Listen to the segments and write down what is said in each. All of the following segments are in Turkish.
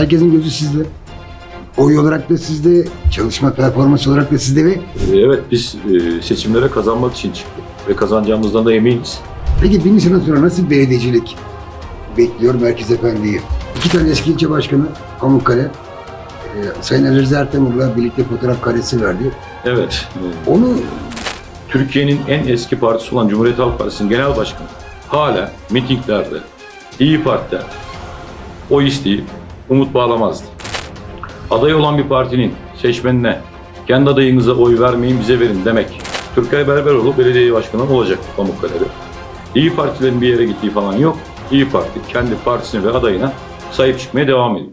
Herkesin gözü sizde. Oy olarak da sizde, çalışma performansı olarak da sizde ve Ee, Evet biz e, seçimlere kazanmak için çıktık ve kazanacağımızdan da eminiz. peki bin sene sonra nasıl bir belediyecilik bekliyor Merkez Efendi'yi? İki tane eski ilçe başkanı Pamukkale, e, Sayın Ali Rıza Ertemur'la birlikte fotoğraf karesi verdi. Evet. e, Onu Türkiye'nin en eski partisi olan Cumhuriyet Halk Partisi'nin genel başkanı hala mitinglerde, İyi Parti'de o isteyip umut bağlamazdı. Aday olan bir partinin seçmenine kendi adayınıza oy vermeyin bize verin demek. Türkay Berberoğlu belediye başkanı olacaktı Pamukkale'de. İyi Partilerin bir yere gittiği falan yok. İyi Parti kendi partisine ve adayına sahip çıkmaya devam ediyor.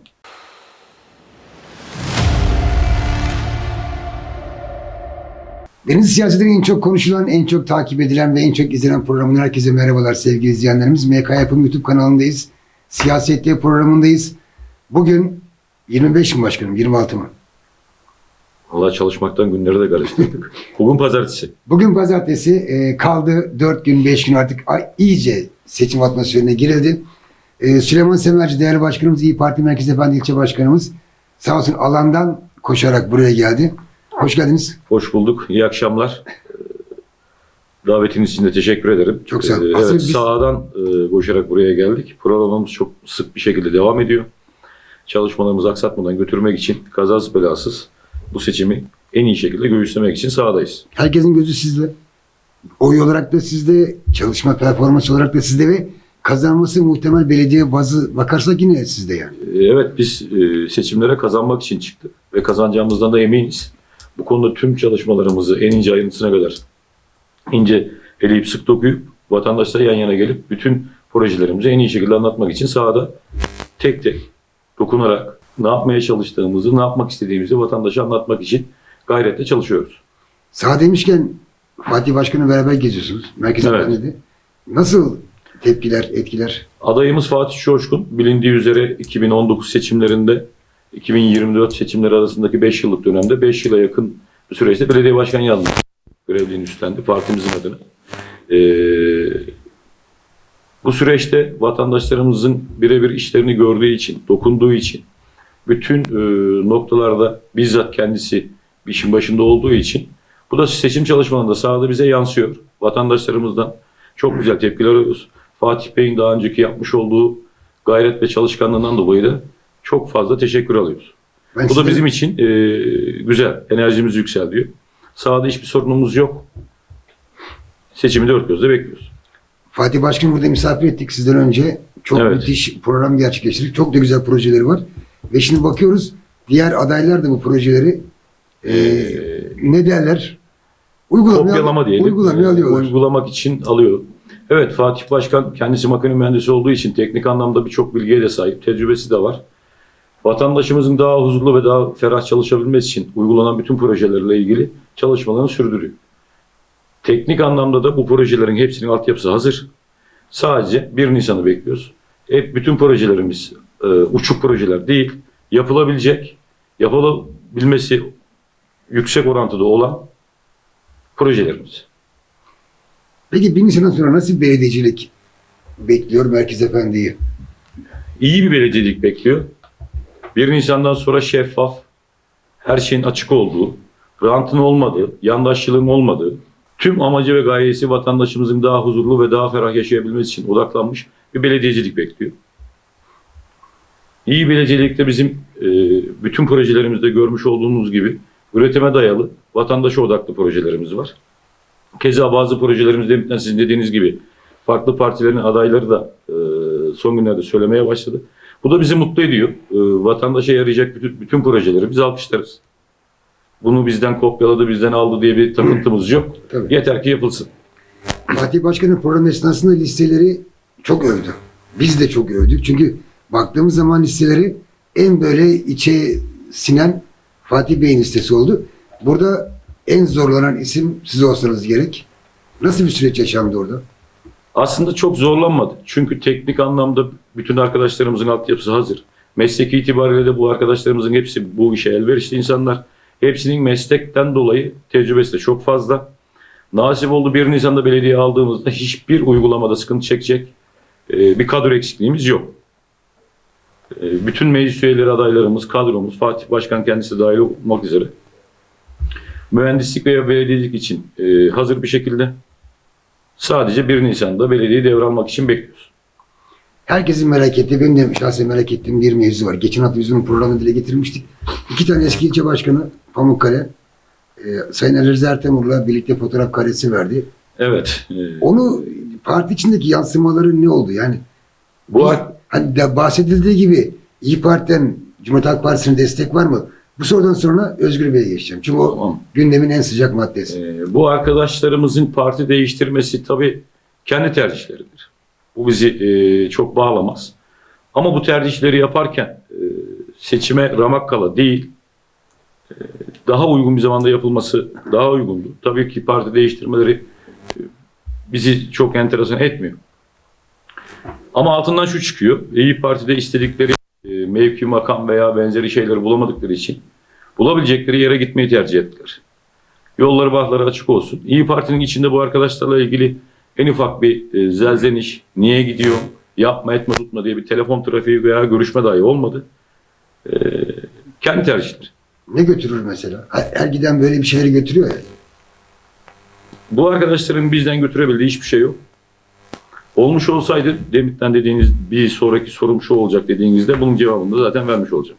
Deniz siyasetin en çok konuşulan, en çok takip edilen ve en çok izlenen programından herkese merhabalar sevgili izleyenlerimiz. MK Yapım YouTube kanalındayız. Siyasette programındayız. Bugün 25 mi başkanım, 26 mı? Allah çalışmaktan günleri de karıştırdık. Bugün pazartesi. Bugün pazartesi e, kaldı 4 gün 5 gün artık ay, iyice seçim atmosferine girildi. E, Süleyman Semerci değerli başkanımız İyi Parti Merkez Efendi ilçe başkanımız sağ olsun alandan koşarak buraya geldi. Hoş geldiniz. Hoş bulduk. İyi akşamlar. Ee, Davetiniz için de teşekkür ederim. Çok sağ olun. Ee, Evet, biz- sağdan e, koşarak buraya geldik. Programımız çok sık bir şekilde devam ediyor. Çalışmalarımızı aksatmadan götürmek için kazasız belasız bu seçimi en iyi şekilde göğüslemek için sahadayız. Herkesin gözü sizde. Oy olarak da sizde, çalışma performansı olarak da sizde ve kazanması muhtemel belediye bazı bakarsak yine sizde yani. Ee, Evet biz e, seçimlere kazanmak için çıktık ve kazanacağımızdan da eminiz. Bu konuda tüm çalışmalarımızı en ince ayrıntısına kadar ince eleyip sık dokuyup vatandaşlara yan yana gelip bütün projelerimizi en iyi şekilde anlatmak için sahada tek tek dokunarak ne yapmaya çalıştığımızı, ne yapmak istediğimizi vatandaşa anlatmak için gayretle çalışıyoruz. Sağ demişken Fatih Başkan'la beraber geziyorsunuz. Merkez Evet. Efendi'de. Nasıl tepkiler, etkiler? Adayımız Fatih Coşkun bilindiği üzere 2019 seçimlerinde 2024 seçimleri arasındaki 5 yıllık dönemde 5 yıla yakın bir süreçte belediye başkan yardımcısı görevliğini üstlendi partimizin adına. Ee, bu süreçte vatandaşlarımızın birebir işlerini gördüğü için, dokunduğu için, bütün e, noktalarda bizzat kendisi işin başında olduğu için bu da seçim çalışmalarında sahada bize yansıyor. Vatandaşlarımızdan çok güzel tepkiler alıyoruz. Fatih Bey'in daha önceki yapmış olduğu gayret ve çalışkanlığından dolayı da çok fazla teşekkür alıyoruz. Ben Bu da bizim için e, güzel. Enerjimiz yükseltiyor. Sahada hiçbir sorunumuz yok. Seçimi dört gözle bekliyoruz. Fatih Başkan burada misafir ettik sizden önce. Çok Evet. müthiş program gerçekleştirdik. Çok da güzel projeleri var. Ve şimdi bakıyoruz diğer adaylar da bu projeleri e, ne derler? Uygulamaya, Kopyalama diyelim. Uygulamaya E, alıyorlar. Uygulamak için alıyor. Evet Fatih Başkan kendisi makine mühendisi olduğu için teknik anlamda birçok bilgiye de sahip. Tecrübesi de var. Vatandaşımızın daha huzurlu ve daha ferah çalışabilmesi için uygulanan bütün projelerle ilgili çalışmalarını sürdürüyor. Teknik anlamda da bu projelerin hepsinin altyapısı hazır. Sadece 1 Nisan'ı bekliyoruz. Hep bütün projelerimiz e, uçuk projeler değil, yapılabilecek, yapılabilmesi yüksek orantıda olan projelerimiz. Peki bin sene sonra nasıl belediyecilik bekliyor Merkez Efendi'yi? iyi bir belediyelik bekliyor. 1 Nisan'dan sonra şeffaf, her şeyin açık olduğu, rantın olmadığı, yandaşçılığın olmadığı, tüm amacı ve gayesi vatandaşımızın daha huzurlu ve daha ferah yaşayabilmesi için odaklanmış bir belediyecilik bekliyor. İyi belediyecilikte bizim e, bütün projelerimizde görmüş olduğunuz gibi üretime dayalı, vatandaşa odaklı projelerimiz var. Keza bazı projelerimizde sizin dediğiniz gibi farklı partilerin adayları da e, son günlerde söylemeye başladı. Bu da bizi mutlu ediyor. E, vatandaşa yarayacak bütün, bütün projeleri biz alkışlarız. Bunu bizden kopyaladı, bizden aldı diye bir takıntımız yok. Tabii. Yeter ki yapılsın. Fatih Başkan'ın program esnasında listeleri çok övdü. Biz de çok övdük. Çünkü baktığımız zaman listeleri en böyle içe sinen Fatih Bey'in listesi oldu. Burada en zorlanan isim siz olsanız gerek. Nasıl bir süreç yaşandı orada? Aslında çok zorlanmadı. Çünkü teknik anlamda bütün arkadaşlarımızın altyapısı hazır. Meslek itibariyle de bu arkadaşlarımızın hepsi bu işe elverişli insanlar. Hepsinin meslekten dolayı tecrübesi de çok fazla. Nasip oldu 1 Nisan'da belediye aldığımızda hiçbir uygulamada sıkıntı çekecek e, bir kadro eksikliğimiz yok. E, bütün meclis üyeleri adaylarımız, kadromuz, Fatih Başkan kendisi dahil olmak üzere mühendislik veya belediyecilik için e, hazır bir şekilde sadece 1 Nisan'da belediyeyi devralmak için bekliyoruz. Herkesin merak ettiği, benim de şahsen merak ettiğim bir mevzu var. Geçen hafta bizim programda dile getirmiştik. İki tane eski ilçe başkanı Pamukkale, e, Sayın Ali Rıza Ertemur'la birlikte fotoğraf karesi verdi. Evet. e, Onu parti içindeki yansımaları ne oldu? Yani bu hani de bahsedildiği gibi İyi Parti'den Cumhuriyet Halk Partisi'ne destek var mı? Bu sorudan sonra Özgür Bey'e geçeceğim. Çünkü o Tamam. gündemin en sıcak maddesi. Ee, bu arkadaşlarımızın parti değiştirmesi tabii kendi tercihleridir. Bu bizi e, çok bağlamaz. Ama bu tercihleri yaparken e, seçime ramak kala değil, e, daha uygun bir zamanda yapılması daha uygundu. Tabii ki parti değiştirmeleri e, bizi çok enteresan etmiyor. Ama altından şu çıkıyor. İyi Parti'de istedikleri e, mevki, makam veya benzeri şeyleri bulamadıkları için bulabilecekleri yere gitmeyi tercih ettiler. Yolları bahları açık olsun. İyi Parti'nin içinde bu arkadaşlarla ilgili en ufak bir e, zelzeniş, niye gidiyor, yapma etme tutma diye bir telefon trafiği veya görüşme dahi olmadı. Kendi tercihleri. Ne götürür mesela? Her, her giden böyle bir şeyleri götürüyor ya. Bu arkadaşların bizden götürebildiği hiçbir şey yok. Olmuş olsaydı Demit'ten dediğiniz bir sonraki sorum şu olacak dediğinizde bunun cevabını da zaten vermiş olacağım.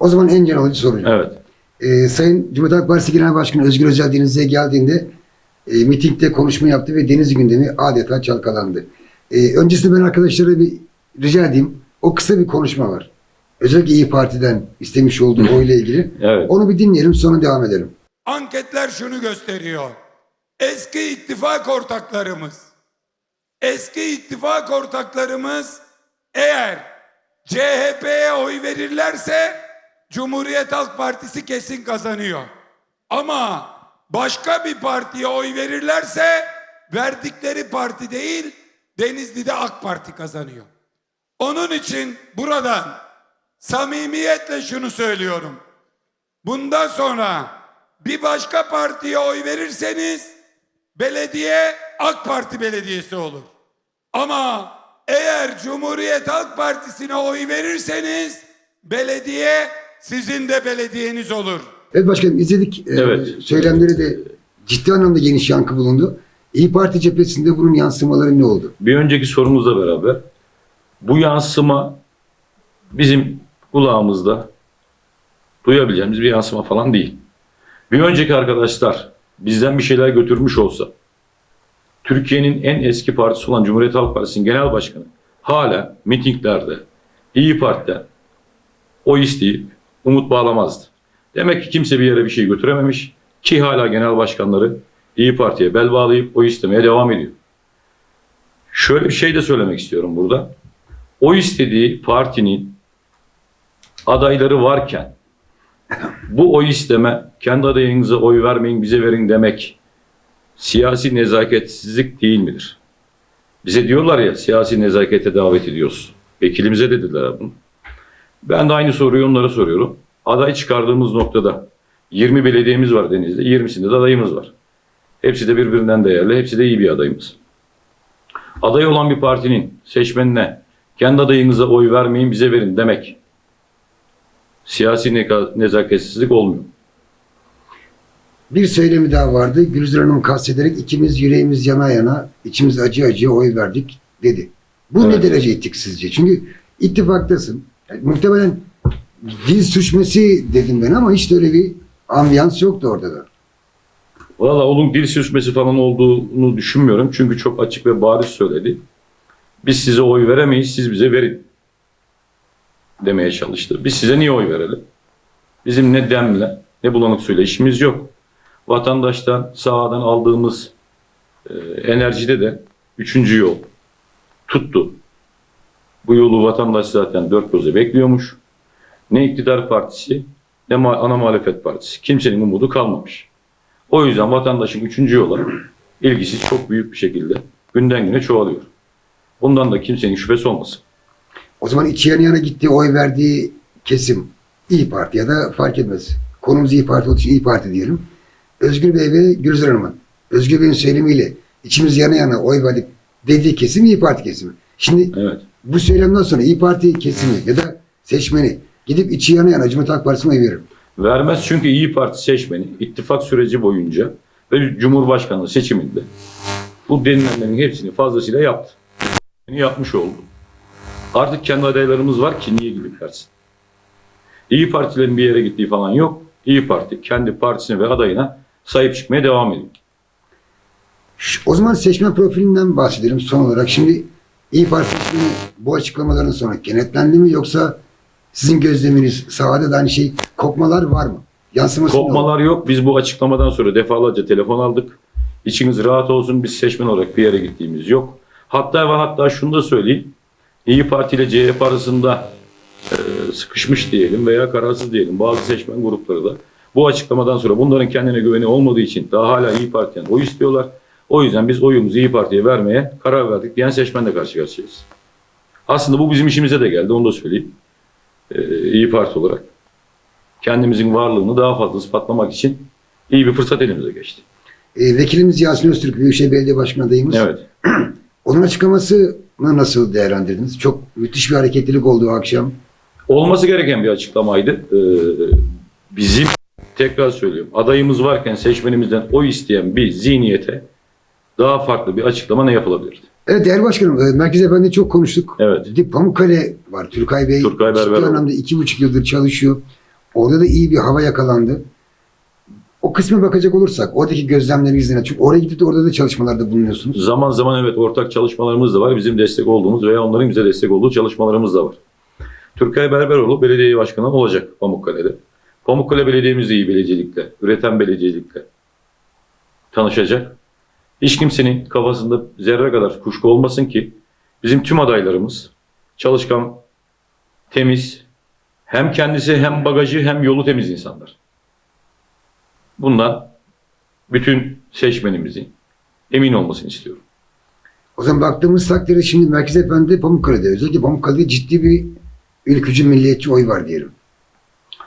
O zaman en can alıcı soracağım. Evet. Ee, Sayın Cumhuriyet Halk Partisi Genel Başkanı Özgür Özel Denizli'ye geldiğinde e, mitingde konuşma yaptı ve deniz gündemi adeta çalkalandı. E, öncesinde ben arkadaşlara bir rica edeyim. O kısa bir konuşma var. Özellikle İyi Parti'den istemiş olduğu oyla ilgili. Evet. Onu bir dinleyelim sonra devam edelim. Anketler şunu gösteriyor. Eski ittifak ortaklarımız, eski ittifak ortaklarımız eğer CHP'ye oy verirlerse Cumhuriyet Halk Partisi kesin kazanıyor. Ama başka bir partiye oy verirlerse verdikleri parti değil Denizli'de AK Parti kazanıyor. Onun için buradan samimiyetle şunu söylüyorum. Bundan sonra bir başka partiye oy verirseniz belediye AK Parti belediyesi olur. Ama eğer Cumhuriyet Halk Partisi'ne oy verirseniz belediye sizin de belediyeniz olur. Evet başkanım izledik. Ee, Evet. Söylemleri de ciddi anlamda geniş yankı bulundu. İyi Parti cephesinde bunun yansımaları ne oldu? Bir önceki sorumuzla beraber bu yansıma bizim kulağımızda duyabileceğimiz bir yansıma falan değil. Bir önceki arkadaşlar bizden bir şeyler götürmüş olsa Türkiye'nin en eski partisi olan Cumhuriyet Halk Partisi'nin genel başkanı hala mitinglerde İyi Parti'den o isteyip umut bağlamazdı. Demek ki kimse bir yere bir şey götürememiş ki hala genel başkanları İyi Parti'ye bel bağlayıp o istemeye devam ediyor. Şöyle bir şey de söylemek istiyorum burada. O istediği partinin adayları varken bu oy isteme, kendi adayınıza oy vermeyin bize verin demek siyasi nezaketsizlik değil midir? Bize diyorlar ya siyasi nezakete davet ediyoruz. Vekilimize de dediler bunu. Ben de aynı soruyu onlara soruyorum. Aday çıkardığımız noktada 20 belediyemiz var Deniz'de, 20'sinde de adayımız var. Hepsi de birbirinden değerli, hepsi de iyi bir adayımız. Aday olan bir partinin seçmenine kendi adayınıza oy vermeyin bize verin demek siyasi neka- nezaketsizlik olmuyor. Bir söylemi daha vardı. Gülizar Hanım kastederek ikimiz yüreğimiz yana yana, içimiz acı acıya oy verdik dedi. Bu ne Evet. derece etik sizce? Çünkü ittifaktasın. Yani muhtemelen dil sürçmesi dedim ben ama hiç de öyle bir ambiyans yoktu orada da. Valla onun dil sürçmesi falan olduğunu düşünmüyorum. Çünkü çok açık ve bariz söyledi. Biz size oy veremeyiz, siz bize verin demeye çalıştı. Biz size niye oy verelim? Bizim ne demle, ne bulanık suyla işimiz yok. Vatandaştan, sahadan aldığımız e, enerjide de üçüncü yol tuttu. Bu yolu vatandaş zaten dört gözle bekliyormuş. Ne iktidar partisi, ne ana muhalefet partisi. Kimsenin umudu kalmamış. O yüzden vatandaşın üçüncü yola ilgisi çok büyük bir şekilde günden güne çoğalıyor. Bundan da kimsenin şüphesi olmasın. O zaman iki yana yana gittiği oy verdiği kesim İyi Parti ya da fark etmez. Konumuz İyi Parti olduğu için İyi Parti diyelim. Özgür Bey ve Gülizar Hanım'ın Özgür Bey'in söylemiyle içimiz yana yana oy verdik dediği kesim İyi Parti kesimi. Şimdi Evet. bu söylemden sonra İyi Parti kesimi ya da seçmeni gidip içi yanayan Acı AK Partisi'ne oy verir. Vermez çünkü İyi Parti seçmeni ittifak süreci boyunca ve Cumhurbaşkanlığı seçiminde bu denilenlerin hepsini fazlasıyla yaptı. Yapmış oldu. Artık kendi adaylarımız var ki niye gidip versin? İyi Partilerin bir yere gittiği falan yok. İyi Parti kendi partisine ve adayına sahip çıkmaya devam ediyor. O zaman seçmen profilinden bahsedelim son olarak. Şimdi İyi Parti seçmeni bu açıklamaların sonra kenetlendi mi yoksa sizin gözleminiz sahada da aynı şey kopmalar var mı? Yansıması ne? Kopmalar yok. Biz bu açıklamadan sonra defalarca telefon aldık. İçiniz rahat olsun. Biz seçmen olarak bir yere gittiğimiz yok. Hatta ve hatta şunu da söyleyeyim. İyi Parti ile CHP arasında e, sıkışmış diyelim veya kararsız diyelim bazı seçmen grupları da bu açıklamadan sonra bunların kendine güveni olmadığı için daha hala İyi Parti'den oy istiyorlar. O yüzden biz oyumuzu İyi Parti'ye vermeye karar verdik diyen seçmenle karşı karşıyayız. Aslında bu bizim işimize de geldi onu da söyleyeyim. E, İyi Parti olarak kendimizin varlığını daha fazla ispatlamak için iyi bir fırsat elimize geçti. E, vekilimiz Yasin Öztürk Büyükşehir Belediye Başkanı adayımız. Evet. Onun açıklamasını nasıl değerlendirdiniz? Çok müthiş bir hareketlilik oldu akşam. Olması gereken bir açıklamaydı. Ee, bizim tekrar söylüyorum adayımız varken seçmenimizden oy isteyen bir zihniyete daha farklı bir açıklama ne yapılabilirdi? Evet değerli başkanım, e, Merkez Efendi çok konuştuk. Evet. Bir de Pamukkale var. Turkay Bey Turkay ciddi Berberoğlu. anlamda iki buçuk yıldır çalışıyor. Orada da iyi bir hava yakalandı. O kısma bakacak olursak, oradaki gözlemleriniz ne? Çünkü oraya gidip de orada da çalışmalarda bulunuyorsunuz. Zaman zaman evet ortak çalışmalarımız da var. Bizim destek olduğumuz veya onların bize destek olduğu çalışmalarımız da var. Türkay Berberoğlu belediye başkanı olacak Pamukkale'de. Pamukkale Belediye'miz iyi belediyecilikle, üreten belediyecilikle tanışacak. Hiç kimsenin kafasında zerre kadar kuşku olmasın ki bizim tüm adaylarımız çalışkan, temiz, hem kendisi hem bagajı hem yolu temiz insanlar. Bundan bütün seçmenimizin emin olmasını istiyorum. O zaman baktığımız takdirde şimdi Merkez Efendi Pamukkale'de. Özellikle Pamukkale'de ciddi bir ülkücü milliyetçi oy var diyelim.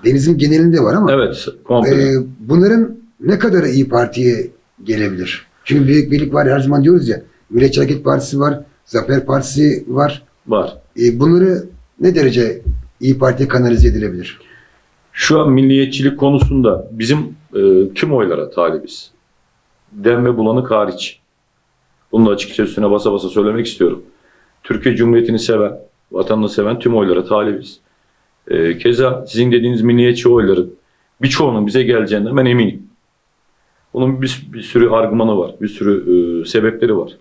Denizin genelinde var ama Evet, komple. e, bunların ne kadar iyi Parti'ye gelebilir? Çünkü Büyük Birlik var her zaman diyoruz ya. Milliyetçi Hareket Partisi var, Zafer Partisi var. var. E, bunları ne derece iyi Parti'ye kanalize edilebilir? Şu an milliyetçilik konusunda bizim e, tüm oylara talibiz. Dem ve bulanık hariç. Bunu da açıkça üstüne basa basa söylemek istiyorum. Türkiye Cumhuriyeti'ni seven, vatanını seven tüm oylara talibiz. E, keza sizin dediğiniz milliyetçi oyların birçoğunun bize geleceğinden ben eminim. Bunun bir, bir sürü argümanı var, bir sürü e, sebepleri var.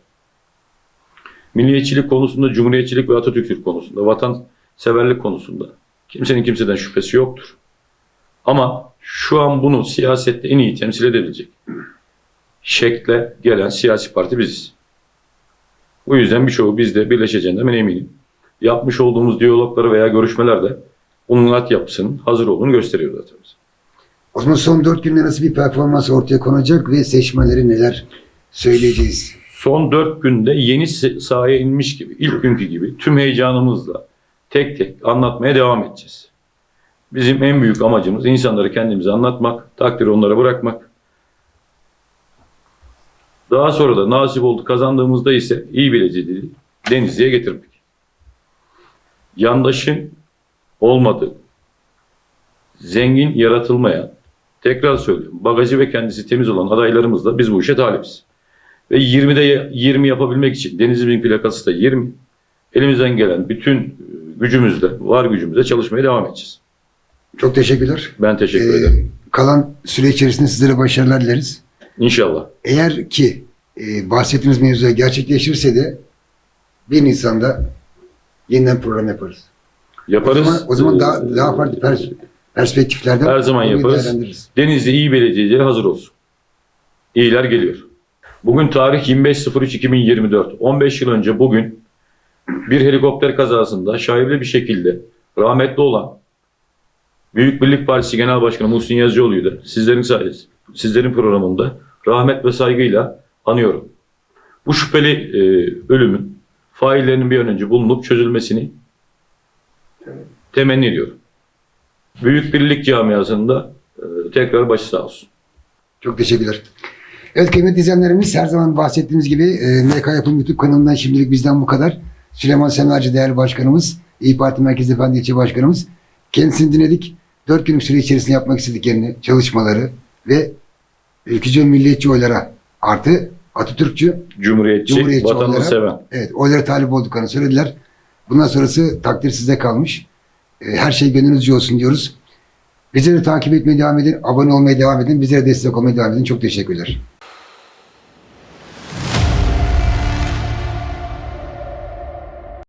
Milliyetçilik konusunda, cumhuriyetçilik ve Atatürkçülük konusunda, vatanseverlik konusunda kimsenin kimseden şüphesi yoktur. Ama şu an bunu siyasette en iyi temsil edebilecek şekle gelen siyasi parti biziz. Bu yüzden birçoğu bizde birleşeceğinden ben eminim. Yapmış olduğumuz diyalogları veya görüşmelerde bunun altyapısının hazır olduğunu gösteriyor zaten. bize. O zaman son dört günde nasıl bir performans ortaya konacak ve seçmenlere neler söyleyeceğiz? Son dört günde yeni sahaya inmiş gibi, ilk günkü gibi tüm heyecanımızla tek tek anlatmaya devam edeceğiz. Bizim en büyük amacımız insanları kendimize anlatmak, takdiri onlara bırakmak. Daha sonra da nasip oldu kazandığımızda ise iyi bileciliği Denizli'ye getirmek. Yandaşın olmadığı, zengin yaratılmayan, tekrar söylüyorum, bagajı ve kendisi temiz olan adaylarımızla biz bu işe talibiz. Ve 20'de 20 yapabilmek için Denizli'nin plakası da 20. Elimizden gelen bütün gücümüzle, var gücümüzle çalışmaya devam edeceğiz. Çok teşekkürler. Ben teşekkür Ee, ederim. Kalan süre içerisinde sizlere başarılar dileriz. İnşallah. Eğer ki e, bahsettiğiniz mevzuya gerçekleşirse de 1 Nisan'da yeniden program yaparız. Yaparız. O zaman, o zaman daha, Ee, daha farklı pers- perspektiflerden Her zaman konuyu yaparız. değerlendiririz. Denizli iyi belediyecileri hazır olsun. İyiler geliyor. Bugün tarih 25.03.2024. 15 yıl önce bugün bir helikopter kazasında şaibeli bir şekilde rahmetli olan Büyük Birlik Partisi Genel Başkanı Muhsin Yazıcıoğlu'yu da sizlerin sayesinde, sizlerin programında rahmet ve saygıyla anıyorum. Bu şüpheli e, ölümün faillerinin bir an önce bulunup çözülmesini temenni ediyorum. Büyük Birlik camiasında e, tekrar başı sağ olsun. Çok teşekkürler. Evet kıymetli izleyenlerimiz her zaman bahsettiğimiz gibi e, MK Yapım YouTube kanalından şimdilik bizden bu kadar. Süleyman Semerci değerli başkanımız, İyi Parti Merkez Efendi İlçe Başkanımız. Kendisini dinledik. Dört günlük süre içerisinde yapmak istediklerini, çalışmaları ve ülkücü ve milliyetçi oylara artı Atatürkçü, Cumhuriyetçi, Cumhuriyetçi vatanını seven. evet oylara talip olduklarını söylediler. Bundan sonrası takdir size kalmış. E, Her şey gönlünüzce olsun diyoruz. Bizleri takip etmeye devam edin, abone olmaya devam edin, bizlere destek olmaya devam edin. Çok teşekkürler.